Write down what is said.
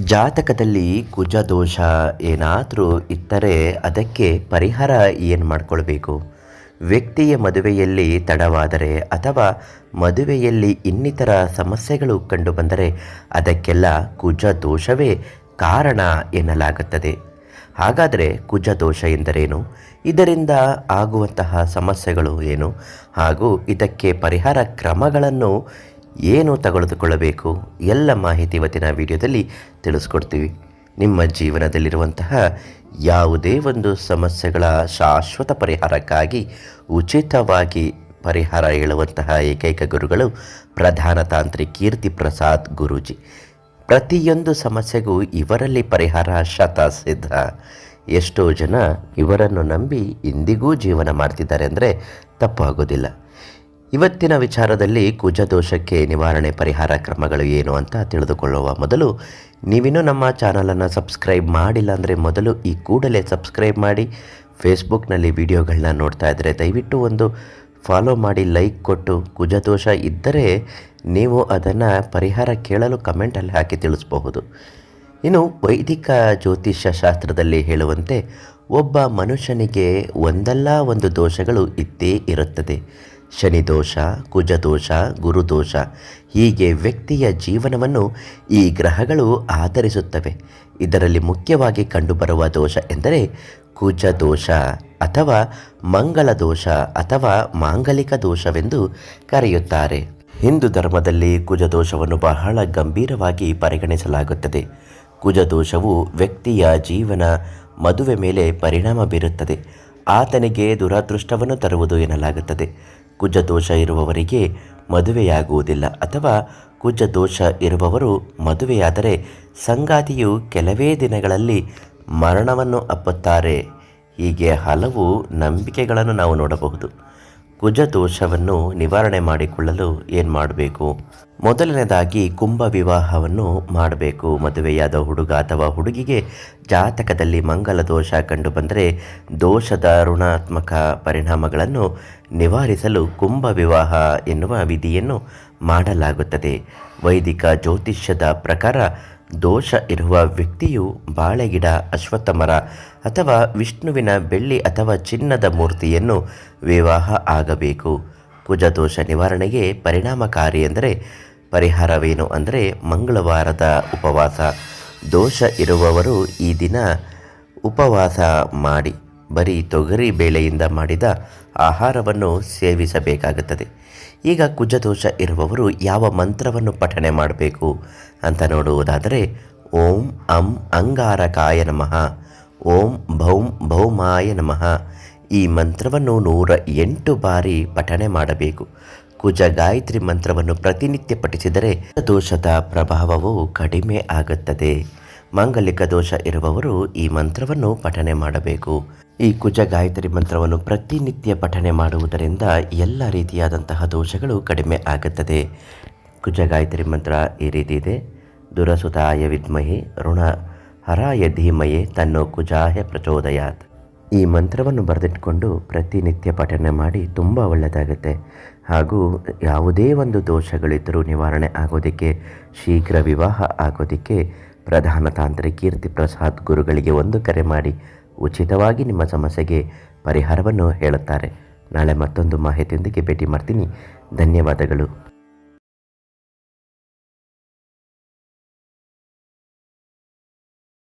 ಜಾತಕದಲ್ಲಿ ಕುಜ ದೋಷ ಏನಾದರೂ ಇದ್ದರೆ ಅದಕ್ಕೆ ಪರಿಹಾರ ಏನು ಮಾಡಿಕೊಳ್ಬೇಕು? ವ್ಯಕ್ತಿಯ ಮದುವೆಯಲ್ಲಿ ತಡವಾದರೆ ಅಥವಾ ಮದುವೆಯಲ್ಲಿ ಇನ್ನಿತರ ಸಮಸ್ಯೆಗಳು ಕಂಡುಬಂದರೆ ಅದಕ್ಕೆಲ್ಲ ಕುಜ ದೋಷವೇ ಕಾರಣ ಎನ್ನಲಾಗುತ್ತದೆ. ಹಾಗಾದರೆ ಕುಜ ದೋಷ ಎಂದರೇನು? ಇದರಿಂದ ಆಗುವಂತಹ ಸಮಸ್ಯೆಗಳು ಏನು? ಹಾಗೂ ಇದಕ್ಕೆ ಪರಿಹಾರ ಕ್ರಮಗಳನ್ನು ಏನು ತೆಗೆದುಕೊಳ್ಳಬೇಕು ಎಲ್ಲ ಮಾಹಿತಿ ಇವತ್ತಿನ ವಿಡಿಯೋದಲ್ಲಿ ತಿಳಿಸ್ಕೊಡ್ತೀವಿ. ನಿಮ್ಮ ಜೀವನದಲ್ಲಿರುವಂತಹ ಯಾವುದೇ ಒಂದು ಸಮಸ್ಯೆಗಳ ಶಾಶ್ವತ ಪರಿಹಾರಕ್ಕಾಗಿ ಉಚಿತವಾಗಿ ಪರಿಹಾರ ಹೇಳುವಂತಹ ಏಕೈಕ ಗುರುಗಳು ಪ್ರಧಾನ ತಾಂತ್ರಿಕ್ ಕೀರ್ತಿ ಪ್ರಸಾದ್ ಗುರೂಜಿ. ಪ್ರತಿಯೊಂದು ಸಮಸ್ಯೆಗೂ ಇವರಲ್ಲಿ ಪರಿಹಾರ ಶತಸಿದ್ಧ ಎಷ್ಟೋ ಜನ ಇವರನ್ನು ನಂಬಿ ಇಂದಿಗೂ ಜೀವನ ಮಾಡ್ತಿದ್ದಾರೆ ಅಂದರೆ ತಪ್ಪಾಗೋದಿಲ್ಲ. ಇವತ್ತಿನ ವಿಚಾರದಲ್ಲಿ ಕುಜ ದೋಷಕ್ಕೆ ನಿವಾರಣೆ ಪರಿಹಾರ ಕ್ರಮಗಳು ಏನು ಅಂತ ತಿಳಿದುಕೊಳ್ಳುವ ಮೊದಲು ನೀವಿನ್ನೂ ನಮ್ಮ ಚಾನಲನ್ನು ಸಬ್ಸ್ಕ್ರೈಬ್ ಮಾಡಿಲ್ಲ ಅಂದರೆ ಮೊದಲು ಈ ಕೂಡಲೇ ಸಬ್ಸ್ಕ್ರೈಬ್ ಮಾಡಿ ಫೇಸ್ಬುಕ್ನಲ್ಲಿ ವಿಡಿಯೋಗಳನ್ನ ನೋಡ್ತಾ ಇದ್ದರೆ ದಯವಿಟ್ಟು ಒಂದು ಫಾಲೋ ಮಾಡಿ, ಲೈಕ್ ಕೊಟ್ಟು ಕುಜದೋಷ ಇದ್ದರೆ ನೀವು ಅದನ್ನು ಪರಿಹಾರ ಕೇಳಲು ಕಮೆಂಟಲ್ಲಿ ಹಾಕಿ ತಿಳಿಸಬಹುದು. ಇನ್ನು ವೈದಿಕ ಜ್ಯೋತಿಷ್ಯ ಶಾಸ್ತ್ರದಲ್ಲಿ ಹೇಳುವಂತೆ ಒಬ್ಬ ಮನುಷ್ಯನಿಗೆ ಒಂದಲ್ಲ ಒಂದು ದೋಷಗಳು ಇದ್ದೇ ಇರುತ್ತದೆ. ಶನಿದೋಷ ಕುಜದೋಷ ಗುರುದೋಷ ಹೀಗೆ ವ್ಯಕ್ತಿಯ ಜೀವನವನ್ನು ಈ ಗ್ರಹಗಳು ಆಧರಿಸುತ್ತವೆ. ಇದರಲ್ಲಿ ಮುಖ್ಯವಾಗಿ ಕಂಡುಬರುವ ದೋಷ ಎಂದರೆ ಕುಜ ದೋಷ ಅಥವಾ ಮಂಗಳ ದೋಷ ಅಥವಾ ಮಾಂಗಲಿಕ ದೋಷವೆಂದು ಕರೆಯುತ್ತಾರೆ. ಹಿಂದೂ ಧರ್ಮದಲ್ಲಿ ಕುಜದೋಷವನ್ನು ಬಹಳ ಗಂಭೀರವಾಗಿ ಪರಿಗಣಿಸಲಾಗುತ್ತದೆ. ಕುಜದೋಷವು ವ್ಯಕ್ತಿಯ ಜೀವನ ಮದುವೆ ಮೇಲೆ ಪರಿಣಾಮ ಬೀರುತ್ತದೆ. ಆತನಿಗೆ ದುರಾದೃಷ್ಟವನ್ನು ತರುವುದು ಎನ್ನಲಾಗುತ್ತದೆ. ಕುಜದೋಷ ಇರುವವರಿಗೆ ಮದುವೆಯಾಗುವುದಿಲ್ಲ. ಅಥವಾ ಕುಜದೋಷ ಇರುವವರು ಮದುವೆಯಾದರೆ ಸಂಗಾತಿಯು ಕೆಲವೇ ದಿನಗಳಲ್ಲಿ ಮರಣವನ್ನು ಅಪ್ಪುತ್ತಾರೆ. ಹೀಗೆ ಹಲವು ನಂಬಿಕೆಗಳನ್ನು ನಾವು ನೋಡಬಹುದು. ಕುಜ ದೋಷವನ್ನು ನಿವಾರಣೆ ಮಾಡಿಕೊಳ್ಳಲು ಏನು ಮಾಡಬೇಕು? ಮೊದಲನೇದಾಗಿ ಕುಂಭ ವಿವಾಹವನ್ನು ಮಾಡಬೇಕು. ಮದುವೆಯಾದ ಹುಡುಗ ಅಥವಾ ಹುಡುಗಿಗೆ ಜಾತಕದಲ್ಲಿ ಮಂಗಲ ದೋಷ ಕಂಡುಬಂದರೆ ದೋಷದ ಋಣಾತ್ಮಕ ಪರಿಣಾಮಗಳನ್ನು ನಿವಾರಿಸಲು ಕುಂಭ ವಿವಾಹ ಎನ್ನುವ ವಿಧಿಯನ್ನು ಮಾಡಲಾಗುತ್ತದೆ. ವೈದಿಕ ಜ್ಯೋತಿಷ್ಯದ ಪ್ರಕಾರ ದೋಷ ಇರುವ ವ್ಯಕ್ತಿಯು ಬಾಳೆಗಿಡ ಅಶ್ವತ್ಥ ಮರ ಅಥವಾ ವಿಷ್ಣುವಿನ ಬೆಳ್ಳಿ ಅಥವಾ ಚಿನ್ನದ ಮೂರ್ತಿಯನ್ನು ವಿವಾಹ ಆಗಬೇಕು. ಕುಜದೋಷ ನಿವಾರಣೆಗೆ ಪರಿಣಾಮಕಾರಿ ಎಂದರೆ ಪರಿಹಾರವೇನು ಅಂದರೆ ಮಂಗಳವಾರದ ಉಪವಾಸ. ದೋಷ ಇರುವವರು ಈ ದಿನ ಉಪವಾಸ ಮಾಡಿ ಬರೀ ತೊಗರಿ ಬೇಳೆಯಿಂದ ಮಾಡಿದ ಆಹಾರವನ್ನು ಸೇವಿಸಬೇಕಾಗುತ್ತದೆ. ಈಗ ಕುಜದೋಷ ಇರುವವರು ಯಾವ ಮಂತ್ರವನ್ನು ಪಠಣೆ ಮಾಡಬೇಕು ಅಂತ ನೋಡುವುದಾದರೆ, ಓಂ ಅಂ ಅಂಗಾರಕಾಯ ನಮಃ, ಓಂ ಭೌಂ ಭೌಮಾಯ ನಮಃ. ಈ ಮಂತ್ರವನ್ನು ನೂರ ಎಂಟು ಬಾರಿ ಪಠಣೆ ಮಾಡಬೇಕು. ಕುಜ ಗಾಯತ್ರಿ ಮಂತ್ರವನ್ನು ಪ್ರತಿನಿತ್ಯ ಪಠಿಸಿದರೆ ದೋಷದ ಪ್ರಭಾವವು ಕಡಿಮೆ ಆಗುತ್ತದೆ. ಮಾಂಗಲಿಕ ದೋಷ ಇರುವವರು ಈ ಮಂತ್ರವನ್ನು ಪಠನೆ ಮಾಡಬೇಕು. ಈ ಕುಜ ಗಾಯತ್ರಿ ಮಂತ್ರವನ್ನು ಪ್ರತಿನಿತ್ಯ ಪಠನೆ ಮಾಡುವುದರಿಂದ ಎಲ್ಲ ರೀತಿಯಾದಂತಹ ದೋಷಗಳು ಕಡಿಮೆ ಆಗುತ್ತದೆ. ಕುಜ ಗಾಯತ್ರಿ ಮಂತ್ರ ಈ ರೀತಿ ಇದೆ. ದುರಸುತಾಯ ವಿದ್ಮಹಿ ಋಣ ಹರಾಯ ಧೀಮಯೇ ತನ್ನೋ ಕುಜಾಯ ಪ್ರಚೋದಯಾತ್. ಈ ಮಂತ್ರವನ್ನು ಬರೆದಿಟ್ಕೊಂಡು ಪ್ರತಿನಿತ್ಯ ಪಠನೆ ಮಾಡಿ ತುಂಬ ಒಳ್ಳೆಯದಾಗುತ್ತೆ. ಹಾಗೂ ಯಾವುದೇ ಒಂದು ದೋಷಗಳಿದ್ದರೂ ನಿವಾರಣೆ ಆಗೋದಕ್ಕೆ, ಶೀಘ್ರ ವಿವಾಹ ಆಗೋದಕ್ಕೆ ಪ್ರಧಾನ ತಾಂತ್ರಿಕ ಕೀರ್ತಿ ಪ್ರಸಾದ್ ಗುರುಗಳಿಗೆ ಒಂದು ಕರೆ ಮಾಡಿ ಉಚಿತವಾಗಿ ನಿಮ್ಮ ಸಮಸ್ಯೆಗೆ ಪರಿಹಾರವನ್ನು ಹೇಳುತ್ತಾರೆ. ನಾಳೆ ಮತ್ತೊಂದು ಮಾಹಿತಿಯೊಂದಿಗೆ ಭೇಟಿ ಮಾಡ್ತೀನಿ. ಧನ್ಯವಾದಗಳು.